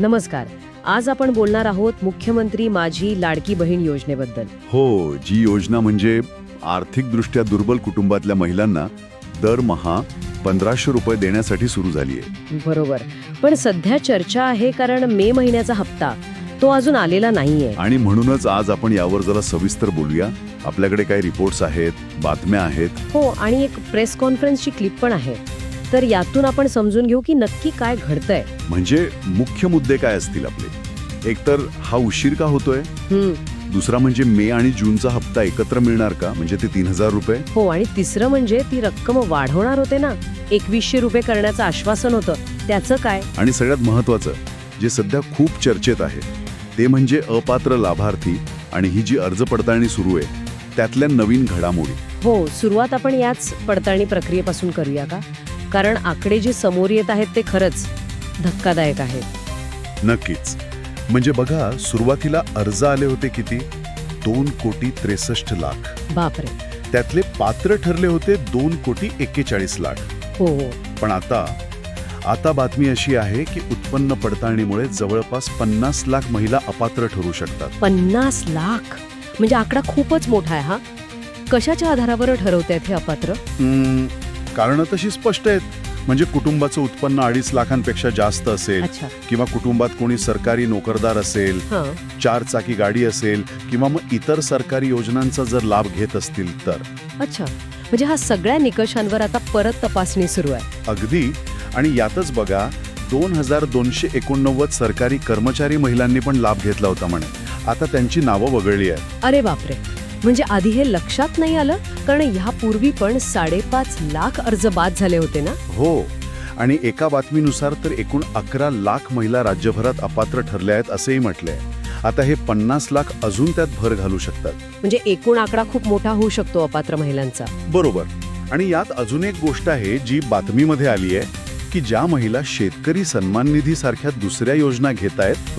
नमस्कार. आज आपण बोलणार आहोत मुख्यमंत्री माझी लाडकी बहीण योजनेबद्दल. हो जी योजना म्हणजे आर्थिकदृष्ट्या दुर्बल कुटुंबातल्या महिलांना दरमहा पंधराशे रुपये देण्यासाठी सुरू झाली आहे. बरोबर. पण सध्या चर्चा आहे कारण मे महिन्याचा हप्ता तो अजून आलेला नाहीये. आणि म्हणूनच आज आपण यावर जरा सविस्तर बोलूया. आपल्याकडे काही रिपोर्ट्स आहेत बातम्या आहेत. हो आणि एक प्रेस कॉन्फरन्सची क्लिप पण आहे. तर यातून आपण समजून घेऊ की नक्की काय घडतंय. म्हणजे मुख्य मुद्दे काय असतील आपले? एकतर हा उशीर का होतोय? दुसरा म्हणजे मे आणि जूनचा हप्ता एकत्र मिळणार का? म्हणजे ते तीन हजार रुपये? हो आणि तिसरं म्हणजे ती रक्कम वाढवणार होते ना? एकवीसशे रुपये करण्याचं आश्वासन होतं. त्याचं काय? आणि सगळ्यात महत्वाचं जे सध्या खूप चर्चेत आहे ते म्हणजे अपात्र लाभार्थी आणि ही जी अर्ज पडताळणी सुरू आहे त्यातल्या नवीन घडामोडी. हो सुरुवात आपण याच पडताळणी प्रक्रियेपासून करूया का? कारण आकडे जे समोर येत आहेत ते खरंच धक्कादायक आहेत. नक्कीच. म्हणजे बघा सुरुवातीला अर्ज आले होते किती? दोन कोटी त्रेसष्ट लाख. बापरे. त्यातले पात्र ठरले होते दोन कोटी एक्केचाळीस लाख. हो हो. पण आता आता बातमी अशी आहे की उत्पन्न पडताळणीमुळे जवळपास पन्नास लाख महिला अपात्र ठरू शकतात. पन्नास लाख? म्हणजे आकडा खूपच मोठा आहे हा. कशाच्या आधारावर ठरवत हे अपात्र? कारणं तशी स्पष्ट आहेत. म्हणजे कुटुंबाचं उत्पन्न अडीच लाखांपेक्षा जास्त असेल अच्छा. किंवा कुटुंबात कोणी सरकारी नोकरदार असेल हा. चार चाकी गाडी असेल किंवा मग इतर सरकारी योजनांचा जर लाभ घेत असतील तर. अच्छा. म्हणजे हा सगळ्या निकषांवर आता परत तपासणी सुरू आहे. अगदी. आणि यातच बघा दोन हजार दोनशे एकोणनव्वद सरकारी कर्मचारी महिलांनी पण लाभ घेतला होता म्हणे. आता त्यांची नावं वगळली आहेत. अरे बापरे. म्हणजे आधी हे लक्षात नाही आलं कारण ह्यापूर्वी पण साडेपाच लाख अर्ज बाद झाले होते ना? हो. आणि एका बातमीनुसार तर एकूण अकरा लाख महिला राज्यभरात अपात्र ठरल्या आहेत असेही म्हटलंय. आता हे पन्नास लाख अजून त्यात भर घालू शकतात. म्हणजे एकूण आकडा खूप मोठा होऊ शकतो अपात्र महिलांचा. बरोबर. आणि यात अजून एक गोष्ट आहे जी बातमीमध्ये आली आहे की ज्या महिला शेतकरी सन्मान निधी सारख्या दुसऱ्या योजना घेत आहेत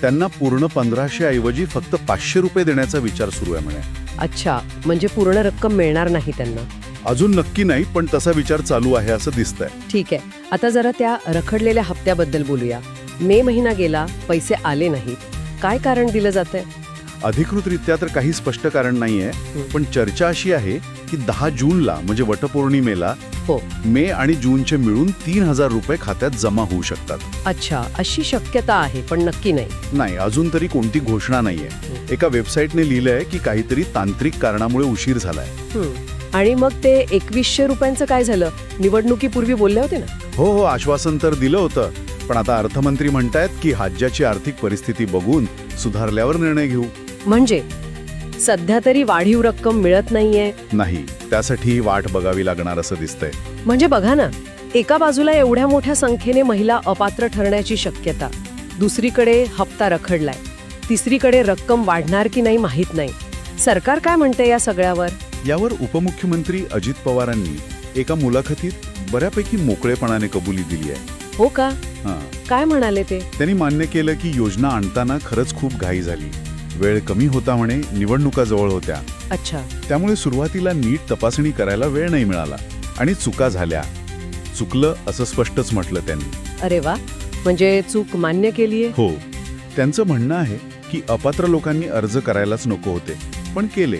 त्यांना पूर्ण पंधराशे ऐवजी फक्त पाचशे रुपये देण्याचा विचार सुरू आहे म्हणे. अच्छा म्हणजे पूर्ण रक्कम मिळणार नाही त्यांना? अजून नक्की नाही पण तसा विचार चालू आहे असं दिसतंय. ठीक आहे. आता जरा त्या रखडलेल्या हप्त्याबद्दल बोलूया. मे महिना गेला पैसे आले नाहीत. काय कारण दिलं जातंय? अधिकृतरित्या तर काही स्पष्ट कारण नाहीये पण चर्चा अशी आहे की दहा जूनला म्हणजे वटपौर्णिमेला हो. मे आणि जूनचे मिळून तीन हजार रुपये खात्यात जमा होऊ शकतात. अच्छा अशी शक्यता आहे पण नक्की नाही. नाही अजून तरी कोणती घोषणा नाहीये. एका वेबसाईटने लिहिलंय की काहीतरी तांत्रिक कारणामुळे उशीर झालाय. आणि मग ते एकवीसशे रुपयांचं काय झालं? निवडणुकीपूर्वी बोलले होते ना? हो हो आश्वासन तर दिलं होतं. पण आता अर्थमंत्री म्हणतायत की राज्याची आर्थिक परिस्थिती बघून सुधारल्यावर निर्णय घेऊ. म्हणजे सध्या तरी वाढीव रक्कम मिळत नाहीये. नाही त्यासाठी वाट बघावी लागणार असं दिसतंय. म्हणजे बघा ना एका बाजूला एवढ्या मोठ्या संख्येने महिला अपात्र ठरण्याची शक्यता दुसरीकडे हप्ता रखडलाय तिसरीकडे रक्कम वाढणार की नाही माहीत नाही. सरकार काय म्हणते या सगळ्यावर? यावर उपमुख्यमंत्री अजित पवारांनी एका मुलाखतीत बऱ्यापैकी मोकळेपणाने कबुली दिली आहे. हो का? हां. काय म्हणाले ते? त्यांनी मान्य केलं की योजना आणताना खरंच खूप घाई झाली. वेळ कमी होता म्हणे निवडणुका जवळ होत्या. अच्छा. त्यामुळे सुरुवातीला नीट तपासणी करायला वेळ नाही मिळाला आणि चुका झाल्या. चुकलं असं स्पष्टच म्हटलं त्यांनी. अरे वा. म्हणजे चूक मान्य केलीये? हो. त्यांचं म्हणणं आहे की अपात्र लोकांनी अर्ज करायलाच नको होते पण केले.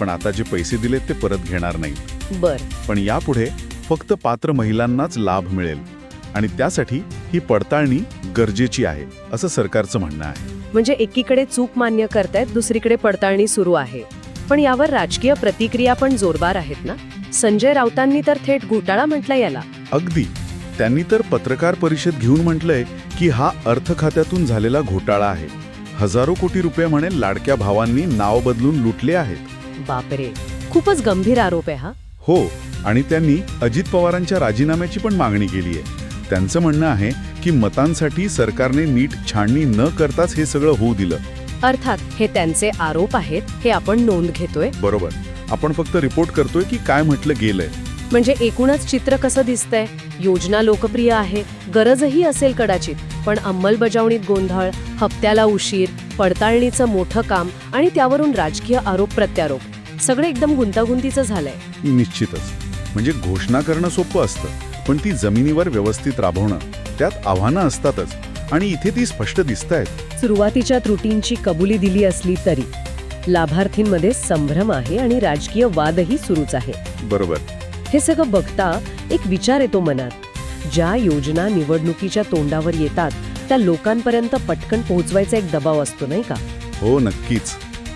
पण आता जे पैसे दिलेत ते परत घेणार नाहीत. बर. पण यापुढे फक्त पात्र महिलांनाच लाभ मिळेल आणि त्यासाठी ही पडताळणी गरजेची आहे असं सरकारचं म्हणणं आहे. म्हणजे एकीकडे चूक मान्य करतायत दुसरीकडे पडताळणी सुरू आहे. पण यावर राजकीय प्रतिक्रिया पण जोरदार आहेत ना? संजय राऊतांनी तर थेट घोटाळा म्हटलं याला. अगदी. त्यांनी तर पत्रकार परिषद घेऊन म्हटलंय की हा अर्थ खात्यातून झालेला घोटाळा आहे. हजारो कोटी रुपये म्हणे लाडक्या भावांनी नाव बदलून लुटले आहेत. बापरे. खूपच गंभीर आरोप आहे हा. हो आणि त्यांनी अजित पवारांच्या राजीनाम्याची पण मागणी केली आहे. त्यांचं म्हणणं आहे की मतांसाठी सरकारने नीट छाननी न करताच हे सगळं होऊ दिलं. अर्थात हे त्यांचे आरोप आहेत हे आपण नोंद घेतोय. बरोबर. आपण फक्त रिपोर्ट करतोय की काय म्हटलं गेलंय. म्हणजे एकूणच चित्र कसं दिसतंय? योजना लोकप्रिय आहे गरजही असेल कदाचित पण अंमलबजावणीत गोंधळ हप्त्याला उशीर पडताळणीचं मोठं काम आणि त्यावरून राजकीय आरोप प्रत्यारोप. सगळं एकदम गुंतागुंतीचं झालंय. निश्चितच. म्हणजे घोषणा करणं सोपं असतं. पण ती जमिनीवर व्यवस्थित राबवणं त्यात आव्हानं असतातच. आणि इथे ती स्पष्ट दिसत आहेत सुरुवातीच्या त्रुटींची कबुली दिली असली तरी लाभार्थींमध्ये संभ्रम आहे आणि राजकीय वादही सुरूच आहे. बरोबर. हे सगळं बघता एक विचार येतो मनात. ज्या योजना निवडणुकीच्या तोंडावर येतात त्या लोकांपर्यंत पटकन पोहोचवायचा एक दबाव असतो नाही का? हो नक्कीच.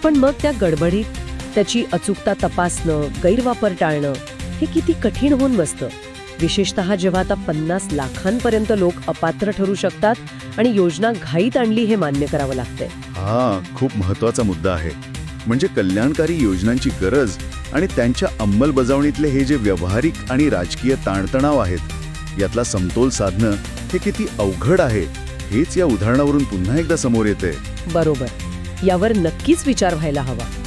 पण मग त्या गडबडीत त्याची अचूकता तपासणं गैरवापर टाळणं हे किती कठीण होऊन बसतं. विशेषतः जेव्हा आता पन्नास लाखांपर्यंत लोक अपात्र ठरू शकतात आणि योजना घाईत आणली हे मान्य करावं लागतंय. हा खूप महत्त्वाचा मुद्दा आहे. म्हणजे कल्याणकारी योजनांची गरज आणि त्यांच्या अंमलबजावणीतले हे जे व्यावहारिक आणि राजकीय ताणतणाव आहेत यातला समतोल साधणं हे किती अवघड आहे हेच या उदाहरणावरून पुन्हा एकदा समोर येते बरोबर. यावर नक्कीच विचार व्हायला हवा.